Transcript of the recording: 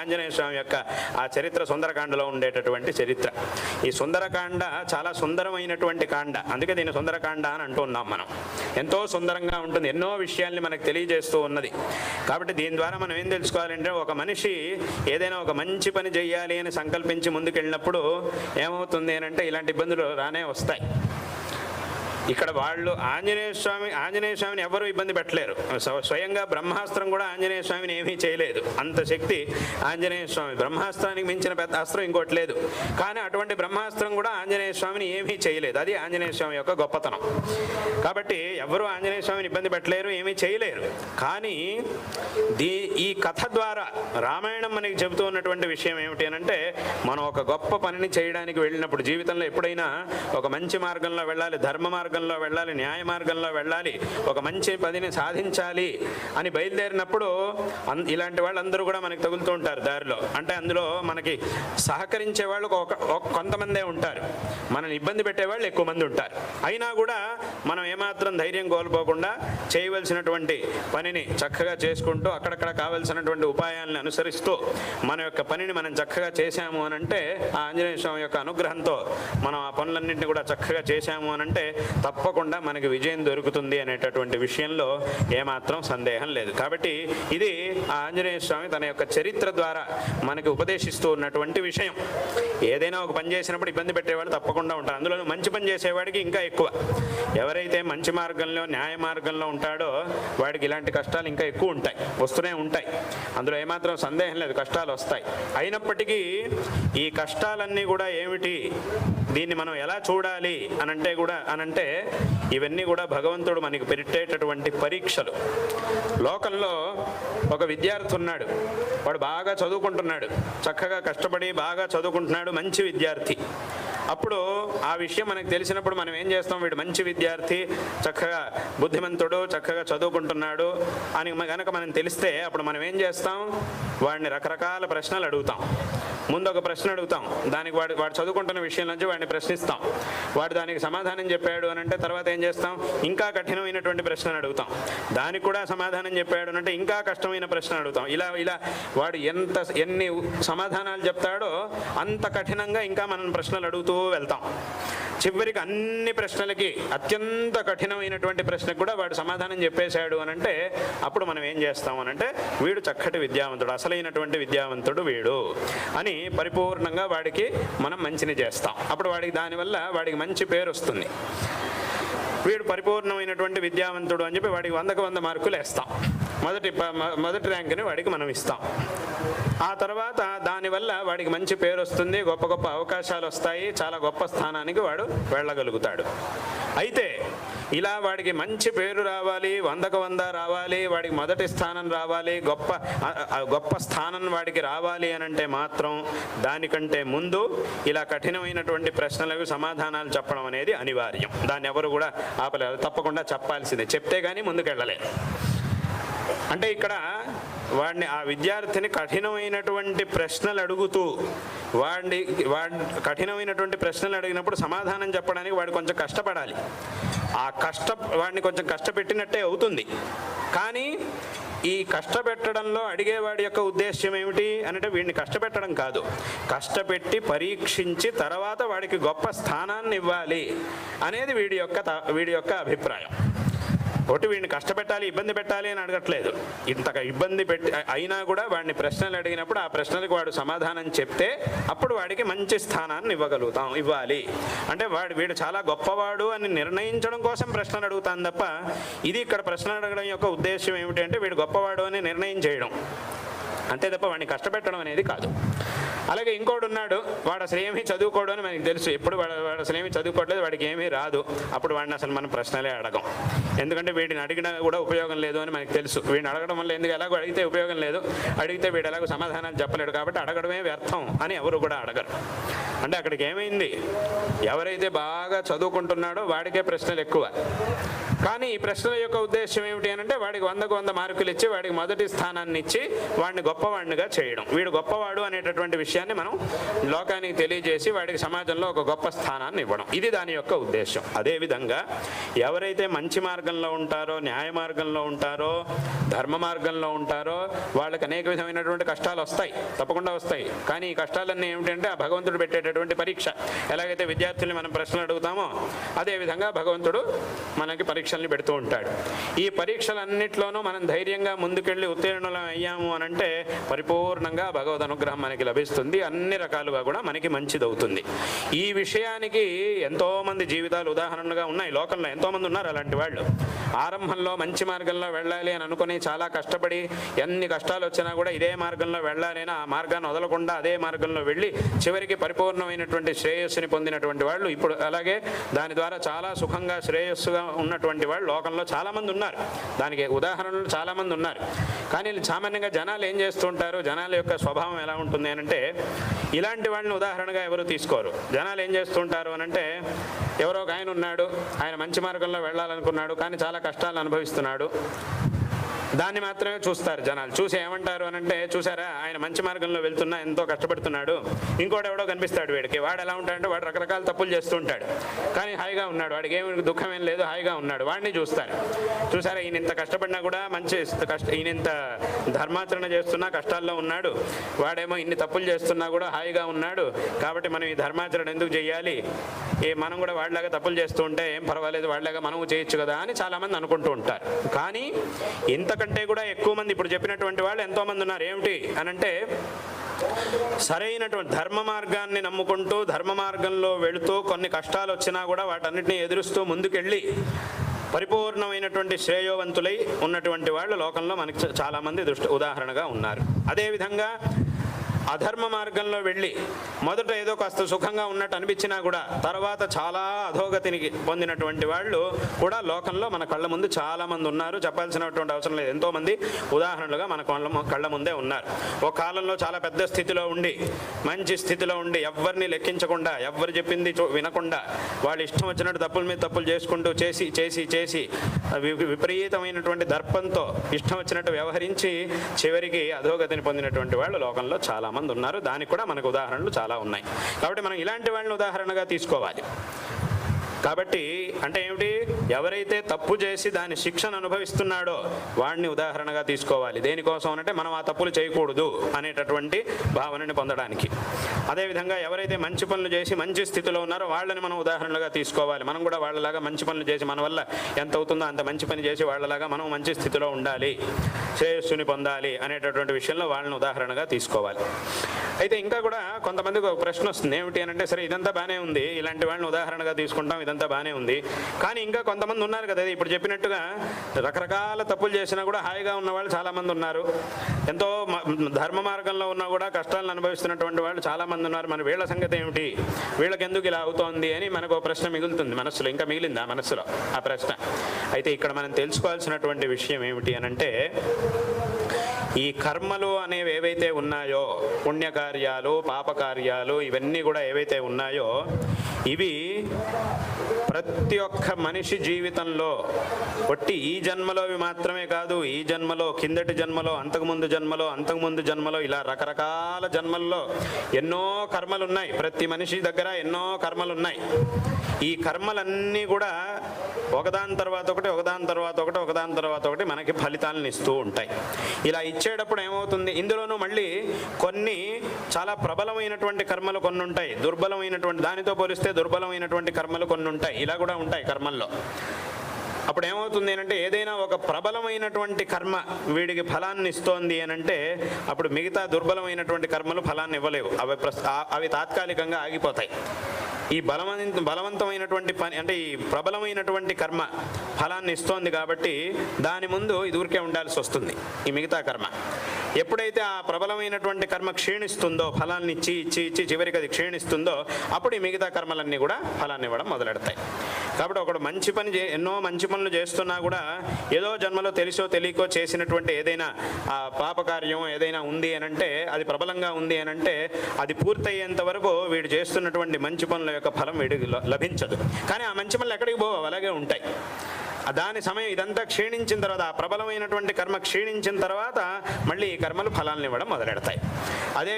ఆంజనేయ స్వామి యొక్క ఆ చరిత్ర సుందరకాండలో ఉండేటటువంటి చరిత్ర. ఈ సుందరకాండ చాలా సుందరమైనటువంటి కాండ. అందుకే దీన్ని సుందరకాండ అని అంటున్నాం మనం. ఎంతో సుందరంగా ఉంటుంది. ఎన్నో విషయాల్ని మనకు తెలియజేస్తూ ఉన్నది. కాబట్టి దీని ద్వారా మనం ఏం తెలుసుకోవాలంటే ఒక మనిషి ఏదైనా ఒక మంచి పని చేయాలి అని సంకల్పించి ముందుకెళ్ళినప్పుడు ఏమవుతుంది అంటే ఇలాంటి ఇబ్బందులు రానే వస్తాయి. ఇక్కడ వాళ్ళు ఆంజనేయ స్వామి ఆంజనేయ స్వామిని ఎవరు ఇబ్బంది పెట్టలేరు. స్వయంగా బ్రహ్మాస్త్రం కూడా ఆంజనేయ స్వామిని ఏమీ చేయలేదు. అంత శక్తి ఆంజనేయ స్వామి. బ్రహ్మాస్త్రానికి మించిన పెద్ద అస్త్రం ఇంకోటి లేదు. కానీ అటువంటి బ్రహ్మాస్త్రం కూడా ఆంజనేయ స్వామిని ఏమీ చేయలేదు. అది ఆంజనేయ స్వామి యొక్క గొప్పతనం. కాబట్టి ఎవరు ఆంజనేయ స్వామిని ఇబ్బంది పెట్టలేరు ఏమీ చేయలేరు. కానీ దీ ఈ కథ ద్వారా రామాయణం మనకి చెబుతూ ఉన్నటువంటి విషయం ఏమిటి అని అంటే మనం ఒక గొప్ప పనిని చేయడానికి వెళ్ళినప్పుడు జీవితంలో ఎప్పుడైనా ఒక మంచి మార్గంలో వెళ్ళాలి ధర్మ మార్గం మార్గంలో వెళ్ళాలి న్యాయ మార్గంలో వెళ్ళాలి ఒక మంచి పదిని సాధించాలి అని బయలుదేరినప్పుడు అన్- ఇలాంటి వాళ్ళందరూ కూడా మనకి తగులుతూ ఉంటారు దారిలో. అంటే అందులో మనకి సహకరించే వాళ్ళు ఒక కొంతమందే ఉంటారు. మనల్ని ఇబ్బంది పెట్టే వాళ్ళు ఎక్కువ మంది ఉంటారు. అయినా కూడా మనం ఏమాత్రం ధైర్యం కోల్పోకుండా చేయవలసినటువంటి పనిని చక్కగా చేసుకుంటూ అక్కడక్కడ కావలసినటువంటి ఉపాయాలను అనుసరిస్తూ మన యొక్క పనిని మనం చక్కగా చేశాము అని అంటే ఆ ఆంజనేయ స్వామి యొక్క అనుగ్రహంతో మనం ఆ పనులన్నింటినీ కూడా చక్కగా చేశాము అని అంటే తప్పకుండా మనకి విజయం దొరుకుతుంది అనేటటువంటి విషయంలో ఏమాత్రం సందేహం లేదు. కాబట్టి ఇది ఆంజనేయ స్వామి తన యొక్క చరిత్ర ద్వారా మనకి ఉపదేశిస్తూ ఉన్నటువంటి విషయం. ఏదైనా ఒక పని చేసినప్పుడు ఇబ్బంది పెట్టేవాళ్ళు తప్పకుండా ఉంటారు. అందులో మంచి పని చేసేవాడికి ఇంకా ఎక్కువ. ఎవరైతే మంచి మార్గంలో న్యాయ మార్గంలో ఉంటాడో వాడికి ఇలాంటి కష్టాలు ఇంకా ఎక్కువ ఉంటాయి. వస్తూనే ఉంటాయి. అందులో ఏమాత్రం సందేహం లేదు. కష్టాలు వస్తాయి. అయినప్పటికీ ఈ కష్టాలన్నీ కూడా ఏమిటి? దీన్ని మనం ఎలా చూడాలి అనంటే కూడా అనంటే ఇవన్నీ కూడా భగవంతుడు మనకి పెట్టేటటువంటి పరీక్షలు. లోకంలో ఒక విద్యార్థి ఉన్నాడు. వాడు బాగా చదువుకుంటున్నాడు. చక్కగా కష్టపడి బాగా చదువుకుంటున్నాడు. మంచి విద్యార్థి. అప్పుడు ఆ విషయం మనకు తెలిసినప్పుడు మనం ఏం చేస్తాం? వీడు మంచి విద్యార్థి చక్కగా బుద్ధిమంతుడు చక్కగా చదువుకుంటున్నాడు అని కనుక మనం తెలిస్తే అప్పుడు మనం ఏం చేస్తాం? వాడిని రకరకాల ప్రశ్నలు అడుగుతాం. ముందు ఒక ప్రశ్న అడుగుతాం. దానికి వాడు వాడు చదువుకుంటున్న విషయం నుంచి వాడిని ప్రశ్నిస్తాం. వాడు దానికి సమాధానం చెప్పాడు అని అంటే తర్వాత ఏం చేస్తాం? ఇంకా కఠినమైనటువంటి ప్రశ్నలు అడుగుతాం. దానికి కూడా సమాధానం చెప్పాడు అని అంటే ఇంకా కష్టమైన ప్రశ్న అడుగుతాం. ఇలా ఇలా వాడు ఎంత ఎన్ని సమాధానాలు చెప్తాడో అంత కఠినంగా ఇంకా మనం ప్రశ్నలు అడుగుతూ వెళ్తాం. చివరికి అన్ని ప్రశ్నలకి అత్యంత కఠినమైనటువంటి ప్రశ్నకు కూడా వాడు సమాధానం చెప్పేశాడు అని అంటే అప్పుడు మనం ఏం చేస్తాం అని అంటే వీడు చక్కటి విద్యావంతుడు అసలైనటువంటి విద్యావంతుడు వీడు అని పరిపూర్ణంగా వాడికి మనం మంచిని చేస్తాం. అప్పుడు వాడికి దానివల్ల వాడికి మంచి పేరు వస్తుంది. వీడు పరిపూర్ణమైనటువంటి విద్యావంతుడు అని చెప్పి వాడికి వందకు వంద మార్కులు వేస్తాం. మొదటి ప- మొదటి ర్యాంక్ని వాడికి మనం ఇస్తాం. ఆ తర్వాత దానివల్ల వాడికి మంచి పేరు వస్తుంది గొప్ప గొప్ప అవకాశాలు వస్తాయి చాలా గొప్ప స్థానానికి వాడు వెళ్ళగలుగుతాడు. అయితే ఇలా వాడికి మంచి పేరు రావాలి వందకు వంద రావాలి వాడికి మొదటి స్థానం రావాలి గొప్ప గొప్ప స్థానం వాడికి రావాలి అని అంటే మాత్రం దానికంటే ముందు ఇలా కఠినమైనటువంటి ప్రశ్నలకు సమాధానాలు చెప్పడం అనేది అనివార్యం. దాన్ని ఎవరు కూడా ఆపలేరు. తప్పకుండా చెప్పాల్సిందే. చెప్తే కానీ ముందుకెళ్ళలేదు అంటే ఇక్కడ వాడిని ఆ విద్యార్థిని కఠినమైనటువంటి ప్రశ్నలు అడుగుతూ వాడిని వాడి కఠినమైనటువంటి ప్రశ్నలు అడిగినప్పుడు సమాధానం చెప్పడానికి వాడు కొంచెం కష్టపడాలి. ఆ కష్ట వాడిని కొంచెం కష్టపెట్టినట్టే అవుతుంది. కానీ ఈ కష్టపెట్టడంలో అడిగేవాడి యొక్క ఉద్దేశ్యం ఏమిటి అంటే వీడిని కష్టపెట్టడం కాదు. కష్టపెట్టి పరీక్షించి తర్వాత వాడికి గొప్ప స్థానాన్ని ఇవ్వాలి అనేది వీడి యొక్క త- వీడి యొక్క అభిప్రాయం. ఒకటి వీడిని కష్టపెట్టాలి ఇబ్బంది పెట్టాలి అని అడగట్లేదు. ఇంతగా ఇబ్బంది పెట్టి అయినా కూడా వాడిని ప్రశ్నలు అడిగినప్పుడు ఆ ప్రశ్నలకు వాడు సమాధానం చెప్తే అప్పుడు వాడికి మంచి స్థానాన్ని ఇవ్వగలుగుతాం ఇవ్వాలి. అంటే వాడు వీడు చాలా గొప్పవాడు అని నిర్ణయించడం కోసం ప్రశ్నలు అడుగుతాను తప్ప ఇది ఇక్కడ ప్రశ్నలు అడగడం యొక్క ఉద్దేశం ఏమిటి అంటే వీడు గొప్పవాడు అని నిర్ణయం చేయడం. అంతే తప్ప వాడిని కష్టపెట్టడం అనేది కాదు. అలాగే ఇంకోడు ఉన్నాడు వాడు అసలు ఏమీ చదువుకోడు అని మనకి తెలుసు. ఎప్పుడు వాడు వాడు అసలు ఏమీ చదువుకోవట్లేదు వాడికి ఏమీ రాదు. అప్పుడు వాడిని అసలు మనం ప్రశ్నలే అడగం. ఎందుకంటే వీటిని అడిగినా కూడా ఉపయోగం లేదు అని మనకి తెలుసు. వీడిని అడగడం వల్ల ఎందుకు ఎలాగో అడిగితే ఉపయోగం లేదు. అడిగితే వీడు ఎలాగో సమాధానాలు చెప్పలేడు కాబట్టి అడగడమే వ్యర్థం అని ఎవరు కూడా అడగరు. అంటే అక్కడికి ఏమైంది? ఎవరైతే బాగా చదువుకుంటున్నాడో వాడికే ప్రశ్నలు ఎక్కువ. కానీ ఈ ప్రశ్నల యొక్క ఉద్దేశం ఏమిటి అంటే వాడికి వందకు వంద మార్కులు ఇచ్చి వాడికి మొదటి స్థానాన్ని ఇచ్చి వాడిని గొప్పవాడినిగా చేయడం. వీడు గొప్పవాడు అనేటటువంటి విషయాన్ని మనం లోకానికి తెలియజేసి వాడికి సమాజంలో ఒక గొప్ప స్థానాన్ని ఇవ్వడం. ఇది దాని యొక్క ఉద్దేశం. అదేవిధంగా ఎవరైతే మంచి మార్గంలో ఉంటారో న్యాయ మార్గంలో ఉంటారో ధర్మ మార్గంలో ఉంటారో వాళ్ళకి అనేక విధమైనటువంటి కష్టాలు వస్తాయి. తప్పకుండా వస్తాయి. కానీ ఈ కష్టాలన్నీ ఏమిటంటే ఆ భగవంతుడు పెట్టేటటువంటి పరీక్ష. ఎలాగైతే విద్యార్థుల్ని మనం ప్రశ్నలు అడుగుతామో అదేవిధంగా భగవంతుడు మనకి పరీక్ష పరీక్షల్ని పెడుతూ ఉంటాడు. ఈ పరీక్షలన్నింటిలోనూ మనం ధైర్యంగా ముందుకెళ్ళి ఉత్తీర్ణులం అయ్యాము అని అంటే పరిపూర్ణంగా భగవద్ అనుగ్రహం మనకి లభిస్తుంది. అన్ని రకాలుగా కూడా మనకి మంచిదవుతుంది. ఈ విషయానికి ఎంతోమంది జీవితాలు ఉదాహరణగా ఉన్నాయి. లోకంలో ఎంతో మంది ఉన్నారు అలాంటి వాళ్ళు. ఆరంభంలో మంచి మార్గంలో వెళ్ళాలి అని అనుకుని చాలా కష్టపడి ఎన్ని కష్టాలు వచ్చినా కూడా ఇదే మార్గంలో వెళ్ళాలి ఆ మార్గాన్ని వదలకుండా అదే మార్గంలో వెళ్ళి చివరికి పరిపూర్ణమైనటువంటి శ్రేయస్సుని పొందినటువంటి వాళ్ళు ఇప్పుడు అలాగే దాని ద్వారా చాలా సుఖంగా శ్రేయస్సుగా ఉన్నటువంటి వాళ్ళు లోకంలో చాలామంది ఉన్నారు. దానికి ఉదాహరణలు చాలామంది ఉన్నారు. కానీ సామాన్యంగా జనాలు ఏం చేస్తుంటారు? జనాల యొక్క స్వభావం ఎలా ఉంటుంది అని అంటే ఇలాంటి వాళ్ళని ఉదాహరణగా ఎవరు తీసుకోరు. జనాలు ఏం చేస్తుంటారు అని అంటే ఎవరో ఒక ఆయన ఉన్నాడు. ఆయన మంచి మార్గంలో వెళ్ళాలనుకున్నాడు కానీ చాలా కష్టాలు అనుభవిస్తున్నాడు. దాన్ని మాత్రమే చూస్తారు జనాలు. చూసి ఏమంటారు అని అంటే చూసారా ఆయన మంచి మార్గంలో వెళ్తున్నా ఎంతో కష్టపడుతున్నాడు. ఇంకోటి ఎవడో కనిపిస్తాడు వీడికి. వాడు ఎలా ఉంటాడంటే వాడు రకరకాల తప్పులు చేస్తూ ఉంటాడు. కానీ హాయిగా ఉన్నాడు. వాడికి ఏమి దుఃఖం ఏం లేదు. హాయిగా ఉన్నాడు. వాడిని చూస్తారు. చూసారా ఈయన ఇంత కష్టపడినా కూడా మంచి కష్ట ఈయన ఇంత ధర్మాచరణ చేస్తున్నా కష్టాల్లో ఉన్నాడు. వాడేమో ఇన్ని తప్పులు చేస్తున్నా కూడా హాయిగా ఉన్నాడు. కాబట్టి మనం ఈ ధర్మాచరణ ఎందుకు చేయాలి? ఏ మనం కూడా వాళ్ళలాగా తప్పులు చేస్తూ ఉంటే ఏం పర్వాలేదు వాళ్ళలాగా మనము చేయొచ్చు కదా అని చాలామంది అనుకుంటూ ఉంటారు. కానీ ఇంతకంటే కూడా ఎక్కువ మంది ఇప్పుడు చెప్పినటువంటి వాళ్ళు ఎంతోమంది ఉన్నారు. ఏమిటి అని అంటే సరైనటువంటి ధర్మ మార్గాన్ని నమ్ముకుంటూ ధర్మ మార్గంలో వెళుతూ కొన్ని కష్టాలు వచ్చినా కూడా వాటన్నిటిని ఎదురుస్తూ ముందుకెళ్ళి పరిపూర్ణమైనటువంటి శ్రేయోవంతులై ఉన్నటువంటి వాళ్ళు లోకంలో మనకి చాలామంది దృష్టి ఉదాహరణగా ఉన్నారు. అదేవిధంగా అధర్మ మార్గంలో వెళ్ళి మొదట ఏదో కాస్త సుఖంగా ఉన్నట్టు అనిపించినా కూడా తర్వాత చాలా అధోగతిని పొందినటువంటి వాళ్ళు కూడా లోకంలో మన కళ్ళ ముందు చాలా మంది ఉన్నారు. చెప్పాల్సినటువంటి అవసరం లేదు. ఎంతో మంది ఉదాహరణలుగా మన కళ్ళ కళ్ళ ముందే ఉన్నారు. ఒక కాలంలో చాలా పెద్ద స్థితిలో ఉండి మంచి స్థితిలో ఉండి ఎవరిని లెక్కించకుండా ఎవరు చెప్పింది చూ- వినకుండా వాళ్ళు ఇష్టం వచ్చినట్టు తప్పుల మీద తప్పులు చేసుకుంటూ చేసి చేసి చేసి విపరీతమైనటువంటి దర్పంతో ఇష్టం వచ్చినట్టు వ్యవహరించి చివరికి అధోగతిని పొందినటువంటి వాళ్ళు లోకంలో చాలా మంది ఉన్నారు. దానికి కూడా మనకు ఉదాహరణలు చాలా ఉన్నాయి. కాబట్టి మనం ఇలాంటి వాళ్ళని ఉదాహరణగా తీసుకోవాలి. కాబట్టి అంటే ఏమిటి? ఎవరైతే తప్పు చేసి దాని శిక్షను అనుభవిస్తున్నాడో వాడిని ఉదాహరణగా తీసుకోవాలి. దేనికోసం అంటే మనం ఆ తప్పులు చేయకూడదు అనేటటువంటి భావనని పొందడానికి. అదేవిధంగా ఎవరైతే మంచి పనులు చేసి మంచి స్థితిలో ఉన్నారో వాళ్ళని మనం ఉదాహరణగా తీసుకోవాలి. మనం కూడా వాళ్ళలాగా మంచి పనులు చేసి మన వల్ల ఎంత అవుతుందో అంత మంచి పని చేసి వాళ్ళలాగా మనం మంచి స్థితిలో ఉండాలి. శ్రేయస్సుని పొందాలి అనేటటువంటి విషయంలో వాళ్ళని ఉదాహరణగా తీసుకోవాలి. అయితే ఇంకా కూడా కొంతమందికి ఒక ప్రశ్న వస్తుంది. ఏమిటి అని అంటే సరే ఇదంతా బాగానే ఉంది. ఇలాంటి వాళ్ళని ఉదాహరణగా తీసుకుంటాం ఇదంతా బాగానే ఉంది. కానీ ఇంకా కొంతమంది ఉన్నారు కదా ఇప్పుడు చెప్పినట్టుగా రకరకాల తప్పులు చేసినా కూడా హాయిగా ఉన్న వాళ్ళు చాలామంది ఉన్నారు. ఎంతో మ- ధర్మ మార్గంలో ఉన్నా కూడా కష్టాలను అనుభవిస్తున్నటువంటి వాళ్ళు చాలామంది మంది ఉన్నారు మన వీళ్ళ సంగతి ఏమిటి? వీళ్ళకి ఎందుకు ఇలా అవుతోంది అని మనకు ప్రశ్న మిగులుతుంది మనస్సులో. ఇంకా మిగిలింది ఆ మనస్సులో ఆ ప్రశ్న? అయితే ఇక్కడ మనం తెలుసుకోవాల్సినటువంటి విషయం ఏమిటి అని అంటే ఈ కర్మలు అనేవి ఏవైతే ఉన్నాయో పుణ్యకార్యాలు పాపకార్యాలు ఇవన్నీ కూడా ఏవైతే ఉన్నాయో ఇవి ప్రతి ఒక్క మనిషి జీవితంలో ఒట్టి ఈ జన్మలోవి మాత్రమే కాదు ఈ జన్మలో కిందటి జన్మలో అంతకుముందు జన్మలో అంతకుముందు జన్మలో ఇలా రకరకాల జన్మల్లో ఎన్నో కర్మలు ఉన్నాయి ప్రతి మనిషి దగ్గర ఎన్నో కర్మలు ఉన్నాయి ఈ కర్మలన్నీ కూడా ఒకదాని తర్వాత ఒకటి ఒకదాని తర్వాత ఒకటి ఒకదాని తర్వాత ఒకటి మనకి ఫలితాలను ఇస్తూ ఉంటాయి. ఇలా ఇచ్చేటప్పుడు ఏమవుతుంది? ఇందులోనూ మళ్ళీ కొన్ని చాలా ప్రబలమైనటువంటి కర్మలు కొన్ని ఉంటాయి దుర్బలమైనటువంటి దానితో పోలిస్తే దుర్బలమైనటువంటి కర్మలు కొన్ని ఉంటాయి ఇలా కూడా ఉంటాయి కర్మల్లో. అప్పుడు ఏమవుతుంది అంటే ఏదైనా ఒక ప్రబలమైనటువంటి కర్మ వీడికి ఫలాన్ని ఇస్తోంది అనంటే అప్పుడు మిగతా దుర్బలమైనటువంటి కర్మలు ఫలాన్ని ఇవ్వలేవు. అవి అవి తాత్కాలికంగా ఆగిపోతాయి. ఈ బలవంత బలవంతమైనటువంటి పని అంటే ఈ ప్రబలమైనటువంటి కర్మ ఫలాన్ని ఇస్తోంది కాబట్టి దాని ముందు ఇది ఊరికే ఉండాల్సి వస్తుంది ఈ మిగతా కర్మ. ఎప్పుడైతే ఆ ప్రబలమైనటువంటి కర్మ క్షీణిస్తుందో ఫలాన్ని ఇచ్చి ఇచ్చి ఇచ్చి చివరికి అది క్షీణిస్తుందో అప్పుడు ఈ మిగతా కర్మలన్నీ కూడా ఫలాన్ని ఇవ్వడం మొదలెడతాయి. కాబట్టి ఒకడు మంచి పని చే ఎన్నో మంచి పనులు చేస్తున్నా కూడా ఏదో జన్మలో తెలిసో తెలియకో చేసినటువంటి ఏదైనా ఆ పాపకార్యం ఏదైనా ఉంది అని అంటే అది ప్రబలంగా ఉంది అని అంటే అది పూర్తయ్యేంత వరకు వీడు చేస్తున్నటువంటి మంచి పనుల యొక్క ఫలం వీడికి లభించదు. కానీ ఆ మంచి పనులు ఎక్కడికి పోవు అలాగే ఉంటాయి. దాని సమయం ఇదంతా క్షీణించిన తర్వాత ఆ ప్రబలమైనటువంటి కర్మ క్షీణించిన తర్వాత మళ్ళీ ఈ కర్మలు ఫలాలను ఇవ్వడం మొదలెడతాయి. అదే